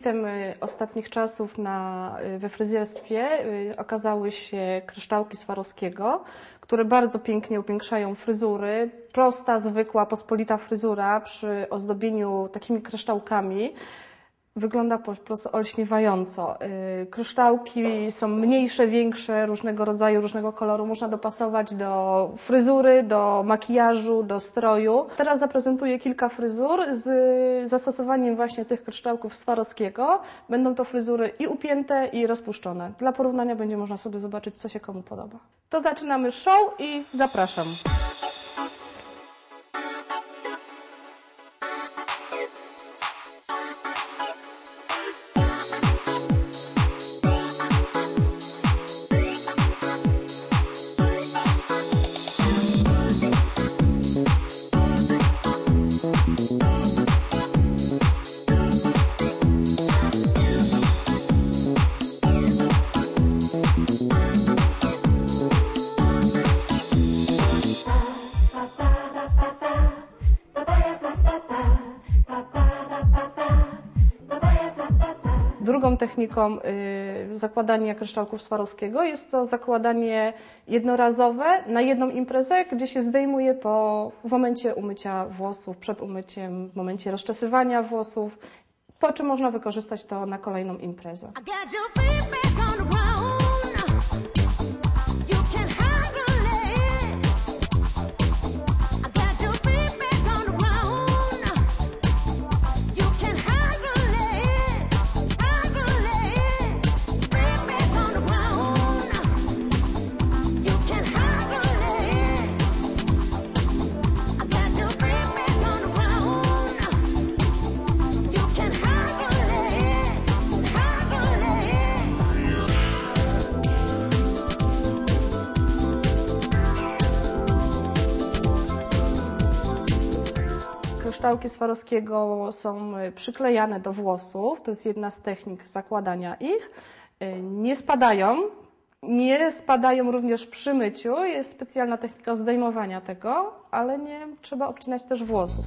hitem y, ostatnich czasów na, y, we fryzjerstwie y, okazały się kryształki Swarowskiego, które bardzo pięknie upiększają fryzury. Prosta, zwykła, pospolita fryzura przy ozdobieniu takimi kryształkami wygląda po prostu olśniewająco. Y, Kryształki są mniejsze, większe, różnego rodzaju, różnego koloru. Można dopasować do fryzury, do makijażu, do stroju. Teraz zaprezentuję kilka fryzur z zastosowaniem właśnie tych kryształków Swarowskiego. Będą to fryzury i upięte, i rozpuszczone. Dla porównania będzie można sobie zobaczyć, co się komu podoba. To zaczynamy show i zapraszam. Drugą techniką y, zakładania kryształków Swarowskiego jest to zakładanie jednorazowe na jedną imprezę, gdzie się zdejmuje po, w momencie umycia włosów, przed umyciem, w momencie rozczesywania włosów, po czym można wykorzystać to na kolejną imprezę. Kryształki Swarowskiego są y, przyklejane do włosów, to jest jedna z technik zakładania ich. Y, Nie spadają, nie spadają również przy myciu, jest specjalna technika zdejmowania tego, ale nie trzeba obcinać też włosów.